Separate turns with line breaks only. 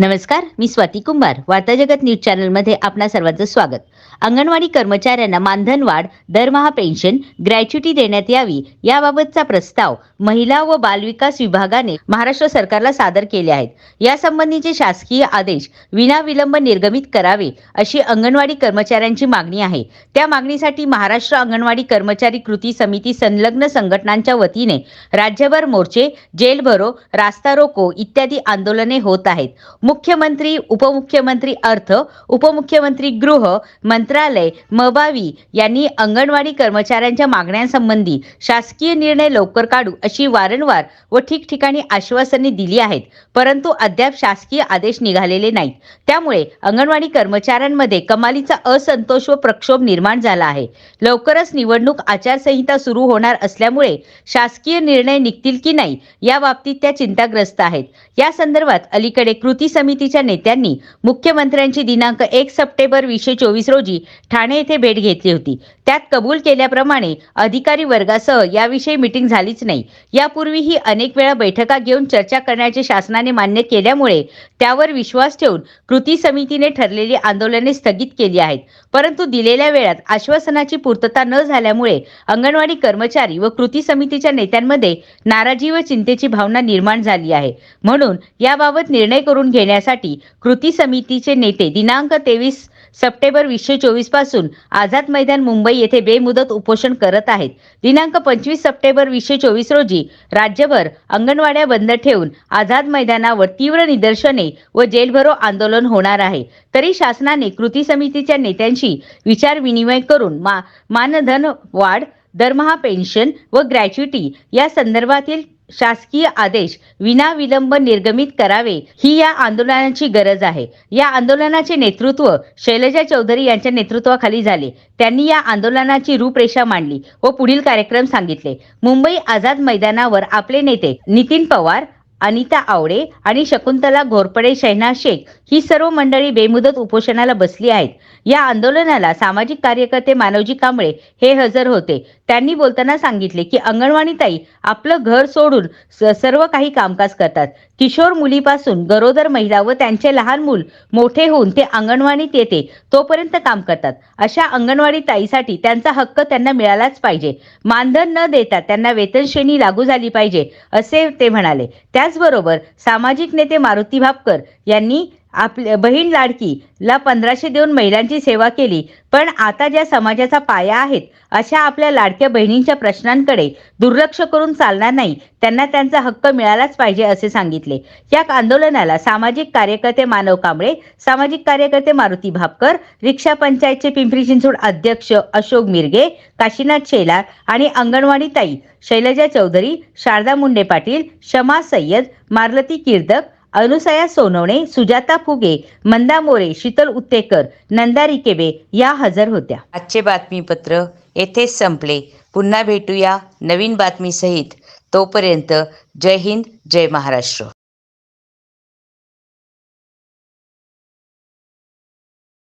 नमस्कार मी स्वाती कुंभार. वार्ता जगत न्यूज चॅनलमध्ये आपणा सर्वांचं स्वागत. अंगणवाडी कर्मचाऱ्यांना मानधन वाढ दरमहा पेन्शन ग्रॅच्युटी देण्यात यावी याबाबतचा प्रस्ताव महिला व बालविकास विभागाने महाराष्ट्र सरकारला सादर केले आहेत. यासंबंधीचे शासकीय आदेश विनाविलंब निर्गमित करावे अशी अंगणवाडी कर्मचाऱ्यांची मागणी आहे. त्या मागणीसाठी महाराष्ट्र अंगणवाडी कर्मचारी कृती समिती संलग्न संघटनांच्या वतीने राज्यभर मोर्चे जेल भरो रास्ता रोको इत्यादी आंदोलने होत आहेत. मुख्यमंत्री उपमुख्यमंत्री अर्थ उपमुख्यमंत्री गृह मंत्रालय मबावी यांनी अंगणवाडी कर्मचाऱ्यांच्या मागण्यांसंबंधी शासकीय निर्णय लवकर काढू अशी वारंवार व ठिकठिकाणी आश्वासने दिली आहेत. परंतु अद्याप शासकीय आदेश निघालेले नाहीत. त्यामुळे अंगणवाडी कर्मचाऱ्यांमध्ये कमालीचा असंतोष व प्रक्षोभ निर्माण झाला आहे. लवकरच निवडणूक आचारसंहिता सुरू होणार असल्यामुळे शासकीय निर्णय निघतील की नाही या बाबतीत त्या चिंताग्रस्त आहेत. या संदर्भात अलीकडे कृती समितीच्या नेत्यांनी मुख्यमंत्र्यांची दिनांक एक सप्टेंबर वीसशे चोवीस रोजी ठाणे येथे भेट घेतली होती. त्यात कबूल केल्याप्रमाणे अधिकारी वर्गासह याविषयी मिटिंग झालीच नाही. यापूर्वीही अनेक वेळा बैठका घेऊन चर्चा करण्याचे शासनाने मान्य केल्यामुळे त्यावर विश्वास ठेवून कृती समितीने ठरलेली आंदोलने स्थगित केली आहेत. परंतु दिलेल्या वेळात आश्वासनाची पूर्तता न झाल्यामुळे अंगणवाडी कर्मचारी व कृती समितीच्या नेत्यांमध्ये नाराजी व चिंतेची भावना निर्माण झाली आहे. म्हणून याबाबत निर्णय करून घेण्यासाठी कृती समितीचे नेते दिनांक तेवीस सप्टेंबर वीसशे चोवीसपासून आझाद मैदान मुंबई येथे बेमुदत उपोषण करत आहेत. दिनांक पंचवीस सप्टेंबर वीसशे चोवीस रोजी राज्यभर अंगणवाड्या बंद ठेवून आझाद मैदानावर तीव्र निदर्शने व जेलभरो आंदोलन होणार आहे. तरी शासनाने कृती समितीच्या नेत्यांशी विचार विनिमय करून मा मानधन वाढ दरमहा पेन्शन व ग्रॅच्युटी या संदर्भातील शासकीय आदेश विनाविलंब निर्गमित करावे ही या आंदोलनाची गरज आहे. या आंदोलनाचे नेतृत्व शैलजा चौधरी यांच्या नेतृत्वाखाली झाले. त्यांनी या आंदोलनाची रूपरेषा मांडली व पुढील कार्यक्रम सांगितले. मुंबई आझाद मैदानावर आपले नेते नितीन पवार अनिता आवडे आणि शकुंतला घोरपडे शहना शेख ही सर्व मंडळी बेमुदत उपोषणाला बसली आहेत. या आंदोलनाला सामाजिक कार्यकर्ते मानवजी कांबळे हे हजर होते. त्यांनी बोलताना सांगितले की अंगणवाडी ताई आपलं घर सोडून सर्व काही कामकाज करतात. किशोर मुलीपासून गरोदर महिला व त्यांचे लहान मूल मोठे होऊन ते अंगणवाडीत येते तोपर्यंत काम करतात. अशा अंगणवाडी ताईसाठी त्यांचा हक्क त्यांना मिळालाच पाहिजे. मानधन न देता त्यांना वेतनश्रेणी लागू झाली पाहिजे असे ते म्हणाले. त्याचबरोबर सामाजिक नेते मारुती भापकर यांनी आपल्या बहीण लाडकी ला पंधराशे देऊन महिलांची सेवा केली. पण आता ज्या समाजाचा पाया आहेत अशा आपल्या लाडक्या बहिणींच्या प्रश्नांकडे दुर्लक्ष करून चालणार नाही. त्यांना त्यांचा हक्क मिळालाच पाहिजे असे सांगितले. या आंदोलनाला सामाजिक कार्यकर्ते मानव कांबळे सामाजिक कार्यकर्ते मारुती भापकर रिक्षा पंचायतचे पिंपरी चिंचवड अध्यक्ष अशोक मिरगे काशीनाथ शेलार आणि अंगणवाडी ताई शैलजा चौधरी शारदा मुंडे पाटील शमा सय्यद मारलती किर्दक अनुसया सोनवणे सुजाता फुगे मंदा मोरे शीतल उत्तेकर नंदा रिकेबे या हजर होत्या. आजचे बातमीपत्र येथेच संपले. पुन्हा भेटूया नवीन बातमीसहित. तोपर्यंत जय हिंद जय महाराष्ट्र.